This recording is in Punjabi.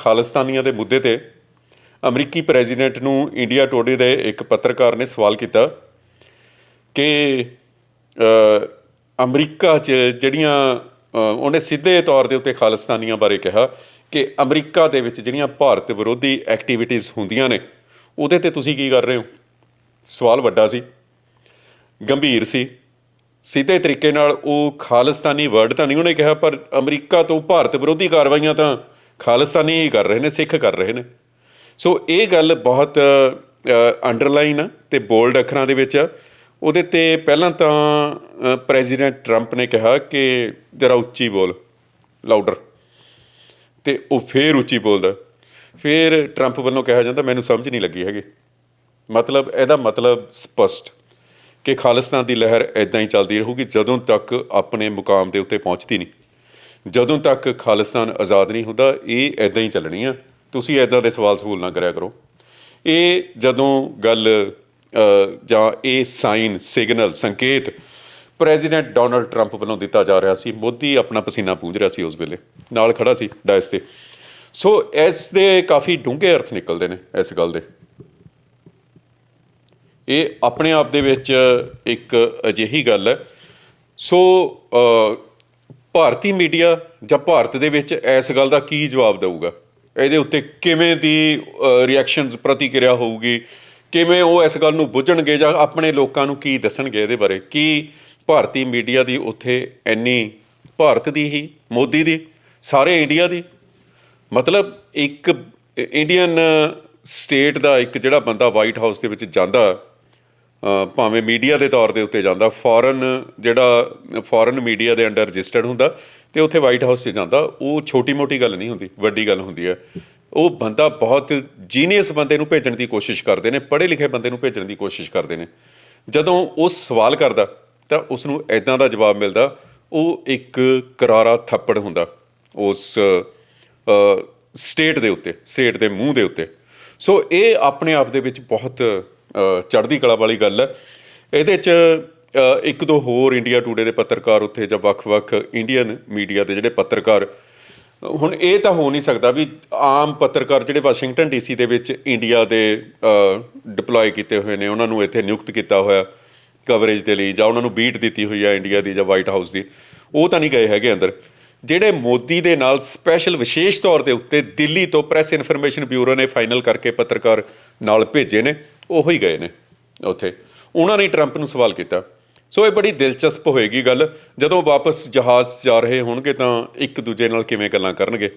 ਖਾਲਿਸਤਾਨੀਆਂ ਦੇ ਮੁੱਦੇ ਤੇ ਅਮਰੀਕੀ ਪ੍ਰੈਜ਼ੀਡੈਂਟ ਨੂੰ ਇੰਡੀਆ ਟੋਡੇ ਦੇ ਇੱਕ ਪੱਤਰਕਾਰ ਨੇ ਸਵਾਲ ਕੀਤਾ ਕਿ ਅਮਰੀਕਾ 'ਚ ਜਿਹੜੀਆਂ ਉਹਨੇ ਸਿੱਧੇ ਤੌਰ ਦੇ ਉੱਤੇ ਖਾਲਿਸਤਾਨੀਆਂ ਬਾਰੇ ਕਿਹਾ ਕਿ ਅਮਰੀਕਾ ਦੇ ਵਿੱਚ ਜਿਹੜੀਆਂ ਭਾਰਤ ਵਿਰੋਧੀ ਐਕਟੀਵਿਟੀਜ਼ ਹੁੰਦੀਆਂ ਨੇ, ਉਹਦੇ ਤੇ ਤੁਸੀਂ ਕੀ ਕਰ ਰਹੇ ਹੋ? ਸਵਾਲ ਵੱਡਾ ਸੀ, ਗੰਭੀਰ ਸੀ। ਸਿੱਧੇ ਤਰੀਕੇ ਨਾਲ ਉਹ ਖਾਲਿਸਤਾਨੀ ਵਰਡ ਤਾਂ ਨਹੀਂ ਉਹਨੇ ਕਿਹਾ, ਪਰ ਅਮਰੀਕਾ ਤੋਂ ਭਾਰਤ ਵਿਰੋਧੀ ਕਾਰਵਾਈਆਂ ਤਾਂ ਖਾਲਿਸਤਾਨੀ ਕਰ ਰਹੇ ਨੇ, ਸਿੱਖ ਕਰ ਰਹੇ ਨੇ। ਸੋ ਇਹ ਗੱਲ ਬਹੁਤ ਅੰਡਰਲਾਈਨ ਤੇ ਬੋਲਡ ਅੱਖਰਾਂ ਦੇ ਵਿੱਚ ਆ। ਉਹਦੇ ਤੇ ਪਹਿਲਾਂ ਤਾਂ ਪ੍ਰੈਜ਼ੀਡੈਂਟ ਟਰੰਪ ਨੇ ਕਿਹਾ ਕਿ ਜਰਾ ਉੱਚੀ ਬੋਲ ਲਾਊਡਰ ਤੇ ਉਹ ਫੇਰ ਉੱਚੀ ਬੋਲਦਾ। ਫੇਰ ਟਰੰਪ ਵੱਲੋਂ ਕਿਹਾ ਜਾਂਦਾ, ਮੈਨੂੰ ਸਮਝ ਨਹੀਂ ਲੱਗੀ ਹੈਗੀ। ਮਤਲਬ, ਇਹਦਾ ਮਤਲਬ ਸਪਸ਼ਟ ਕਿ ਖਾਲਿਸਤਾਨ ਦੀ ਲਹਿਰ ਐਦਾਂ ਹੀ ਚੱਲਦੀ ਰਹੂਗੀ, ਜਦੋਂ ਤੱਕ ਆਪਣੇ ਮੁਕਾਮ ਦੇ ਉੱਤੇ ਪਹੁੰਚਦੀ ਨਹੀਂ। ਜਦੋਂ ਤੱਕ ਖਾਲਿਸਤਾਨ ਆਜ਼ਾਦ ਨਹੀਂ ਹੁੰਦਾ, ਇਹ ਐਦਾਂ ਹੀ ਚੱਲਣੀ ਆ। ਤੁਸੀਂ ਐਦਾਂ ਦੇ ਸਵਾਲ ਸਵਾਲ ਨਾ ਕਰਿਆ ਕਰੋ। ਇਹ ਜਦੋਂ ਗੱਲ ਜਾਂ ਇਹ ਸਾਈਨ ਸਿਗਨਲ ਸੰਕੇਤ ਪ੍ਰੈਜ਼ੀਡੈਂਟ ਡੋਨਲਡ ਟਰੰਪ ਵੱਲੋਂ ਦਿੱਤਾ ਜਾ ਰਿਹਾ ਸੀ, ਮੋਦੀ ਆਪਣਾ ਪਸੀਨਾ ਪੂੰਝ ਰਿਹਾ ਸੀ ਉਸ ਵੇਲੇ। ਨਾਲ ਖੜਾ ਸੀ ਡਾਇਸ ਤੇ। ਸੋ ਇਸ ਦੇ ਕਾਫੀ ਡੂੰਘੇ ਅਰਥ ਨਿਕਲਦੇ ਨੇ ਇਸ ਗੱਲ ਦੇ। ਇਹ ਆਪਣੇ ਆਪ ਦੇ ਵਿੱਚ ਇੱਕ ਅਜਿਹੀ ਗੱਲ ਹੈ। ਸੋ ਭਾਰਤੀ ਮੀਡੀਆ ਜਾਂ ਭਾਰਤ ਦੇ ਵਿੱਚ ਇਸ ਗੱਲ ਦਾ ਕੀ ਜਵਾਬ ਦੇਊਗਾ? ਇਹਦੇ ਉੱਤੇ ਕਿਵੇਂ ਦੀ ਰਿਐਕਸ਼ਨਸ ਪ੍ਰਤੀਕਿਰਿਆ ਹੋਊਗੀ? ਕਿਵੇਂ ਉਹ ਇਸ ਗੱਲ ਨੂੰ ਬੁੱਝਣਗੇ ਜਾਂ ਆਪਣੇ ਲੋਕਾਂ ਨੂੰ ਕੀ ਦੱਸਣਗੇ ਇਹਦੇ ਬਾਰੇ? ਕੀ ਭਾਰਤੀ ਮੀਡੀਆ ਦੀ ਉੱਥੇ ਇੰਨੀ ਭਾਰਤ ਦੀ ਹੀ, ਮੋਦੀ ਦੀ, ਸਾਰੇ ਇੰਡੀਆ ਦੀ? ਮਤਲਬ ਇੱਕ ਇੰਡੀਅਨ ਸਟੇਟ ਦਾ ਇੱਕ ਜਿਹੜਾ ਬੰਦਾ ਵਾਈਟ ਹਾਊਸ ਦੇ ਵਿੱਚ ਜਾਂਦਾ ਭਾਵੇਂ ਮੀਡੀਆ ਦੇ ਤੌਰ ਦੇ ਉੱਤੇ ਜਾਂਦਾ ਫੋਰਨ ਜਿਹੜਾ ਫੋਰਨ ਮੀਡੀਆ ਦੇ ਅੰਡਰ ਰਜਿਸਟਰਡ ਹੁੰਦਾ ਤੇ ਉੱਥੇ ਵਾਈਟ ਹਾਊਸ 'ਚ ਜਾਂਦਾ, ਉਹ ਛੋਟੀ ਮੋਟੀ ਗੱਲ ਨਹੀਂ ਹੁੰਦੀ, ਵੱਡੀ ਗੱਲ ਹੁੰਦੀ ਹੈ। ਉਹ ਬੰਦਾ ਬਹੁਤ ਜੀਨੀਅਸ ਬੰਦੇ ਨੂੰ ਭੇਜਣ ਦੀ ਕੋਸ਼ਿਸ਼ ਕਰਦੇ ਨੇ, ਪੜ੍ਹੇ ਲਿਖੇ ਬੰਦੇ ਨੂੰ ਭੇਜਣ ਦੀ ਕੋਸ਼ਿਸ਼ ਕਰਦੇ ਨੇ। ਜਦੋਂ ਉਹ ਸਵਾਲ ਕਰਦਾ, ਤਾਂ ਉਸ ਨੂੰ ਐਦਾਂ ਦਾ ਜਵਾਬ ਮਿਲਦਾ, ਉਹ ਇੱਕ ਕਰਾਰਾ ਥੱਪੜ ਹੁੰਦਾ ਉਸ ਸਟੇਟ ਦੇ ਉੱਤੇ ਸਟੇਟ ਦੇ ਮੂੰਹ ਦੇ ਉੱਤੇ। ਸੋ ਇਹ ਆਪਣੇ ਆਪ ਦੇ ਵਿੱਚ ਬਹੁਤ ਚੜ੍ਹਦੀ ਕਲਾ ਵਾਲੀ ਗੱਲ ਹੈ। ਇਹਦੇ 'ਚ ਇੱਕ ਦੋ ਹੋਰ ਇੰਡੀਆ ਟੂਡੇ ਦੇ ਪੱਤਰਕਾਰ ਉੱਥੇ ਜਾਂ ਵੱਖ-ਵੱਖ ਇੰਡੀਅਨ ਮੀਡੀਆ ਦੇ ਜਿਹੜੇ ਪੱਤਰਕਾਰ, ਹੁਣ ਇਹ ਤਾਂ ਹੋ ਨਹੀਂ ਸਕਦਾ ਵੀ ਆਮ ਪੱਤਰਕਾਰ ਜਿਹੜੇ ਵਾਸ਼ਿੰਗਟਨ ਡੀਸੀ ਦੇ ਵਿੱਚ ਇੰਡੀਆ ਦੇ ਡਿਪਲੋਏ ਕੀਤੇ ਹੋਏ ਨੇ, ਉਹਨਾਂ ਨੂੰ ਇੱਥੇ ਨਿਯੁਕਤ ਕੀਤਾ ਹੋਇਆ ਕਵਰੇਜ ਦੇ ਲਈ ਜਾਂ ਉਹਨਾਂ ਨੂੰ ਬੀਟ ਦਿੱਤੀ ਹੋਈ ਹੈ ਇੰਡੀਆ ਦੀ ਜਾਂ ਵਾਈਟ ਹਾਊਸ ਦੀ, ਉਹ ਤਾਂ ਨਹੀਂ ਗਏ ਹੈਗੇ ਅੰਦਰ। ਜਿਹੜੇ ਮੋਦੀ ਦੇ ਨਾਲ ਸਪੈਸ਼ਲ ਵਿਸ਼ੇਸ਼ ਤੌਰ ਦੇ ਉੱਤੇ ਦਿੱਲੀ ਤੋਂ ਪ੍ਰੈਸ ਇਨਫੋਰਮੇਸ਼ਨ ਬਿਊਰੋ ਨੇ ਫਾਈਨਲ ਕਰਕੇ ਪੱਤਰਕਾਰ ਨਾਲ ਭੇਜੇ ਨੇ। ਉਹੋ ਹੀ ਗਏ ਨੇ ਉੱਥੇ। ਉਹਨਾਂ ਨੇ ਟਰੰਪ ਨੂੰ ਸਵਾਲ ਕੀਤਾ। ਸੋ ਇਹ ਬੜੀ ਦਿਲਚਸਪ ਹੋਏਗੀ ਗੱਲ। ਜਦੋਂ ਵਾਪਸ ਜਹਾਜ਼ 'ਚ ਜਾ ਰਹੇ ਹੋਣਗੇ ਤਾਂ ਇੱਕ ਦੂਜੇ ਨਾਲ ਕਿਵੇਂ ਗੱਲਾਂ ਕਰਨਗੇ?